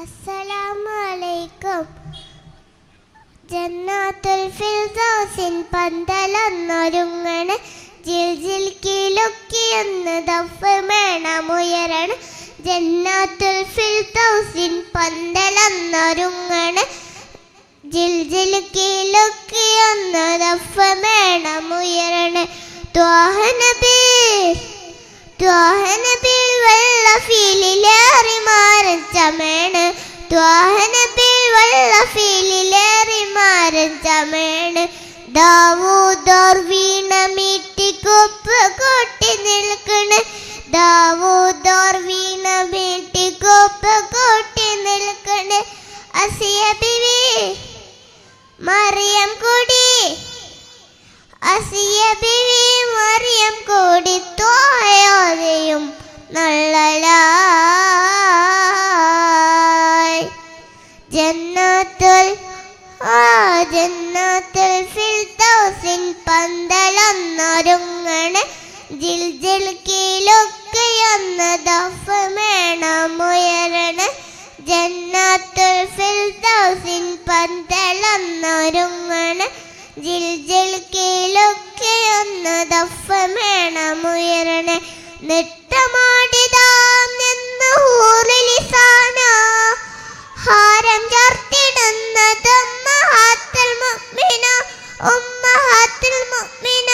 അസ്സലാമലൈക്കും. ജന്നാത്തുൽ ഫിർദൗസിൻ പന്തലൊന്നൊരുങ്ങണ്. ജിൽജിൽ ജിൽ കിലുക്കിയെന്ന് ദഫ് മേണമുയരണം. ജന്നാത്തുൽ ഫിർദൗസിൻ പന്തലൊന്നൊരുങ്ങണ്. ജിൽജിൽ ജിൽ കിലുക്കിയെന്ന് ദഫ് മേണമുയരണം. ത്വാഹനബീർ ത്വാഹനബീർ വെള്ള ഫീലിലേറി മാറൻ ചമേണ് ത്വാഹനബിൽ വെള്ള ഫീലിലേറി മാറൻ ചമേണ് ദാവൂദോർ വീണ മീട്ടിക്കൊപ്പ് കൊട്ടി നിൽക്കണ്. ദാവൂദോർ വീണ മീട്ടിക്കൊപ്പ് കൊട്ടി നിൽക്കണ്. അസിയ ബിവി മറിയം കുടി. അസിയ ജന്നത്തുൽ ഫിൽദൗസിൻ പന്തലൊന്നൊരുങ്ങണ്. ജിൽ ജിൽ കീലൊക്കെയൊന്ന് ദഫ് മേണമുയരണ്. ജന്നത്തുൽ ഫിൽദൗസിൻ പന്തലൊന്നൊരുങ്ങണ്. ജിൽ ജിൽ കീലൊക്കെയൊന്ന് ദഫ് മേണമുയരണേ. ഉമ്മഹാത്തുൽ മുഅ്മിന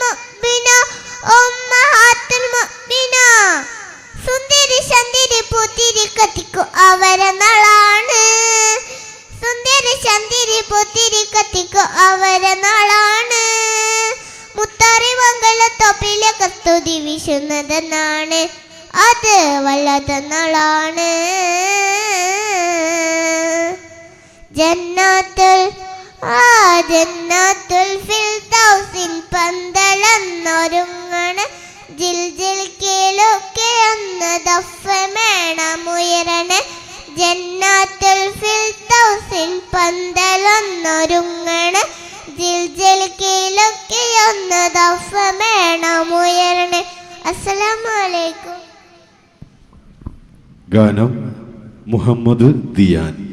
മുഅ്മിന മുഅ്മിന സുന്ദരി ചന്ദിരി പുത്തിരി കത്തിക്കു അവരെ നാളാണ്. സുന്ദരി ചന്ദിരി പുത്തിരി കത്തിക്കു അവരെ കസ്തുതി വിശുന്നതെന്നാണ്. അത് വല്ലാത്ത നാളാണ്. ജന്നാത്തുൽ ആ ജന്നാത്തുൽ ഫിൽദൗസിൻ പന്തലെന്നൊരുങ്ങണ ജിൽ ജിൽ കീലൊക്കെ ഒന്ന് ദഫ് മേണമുയരണ ജന്നാത്തുൽ ഫിൽദൗസിൻ പന്തലൊന്നൊരുങ്ങണ് ഗാനം മുഹമ്മദ് ദിയാൻ.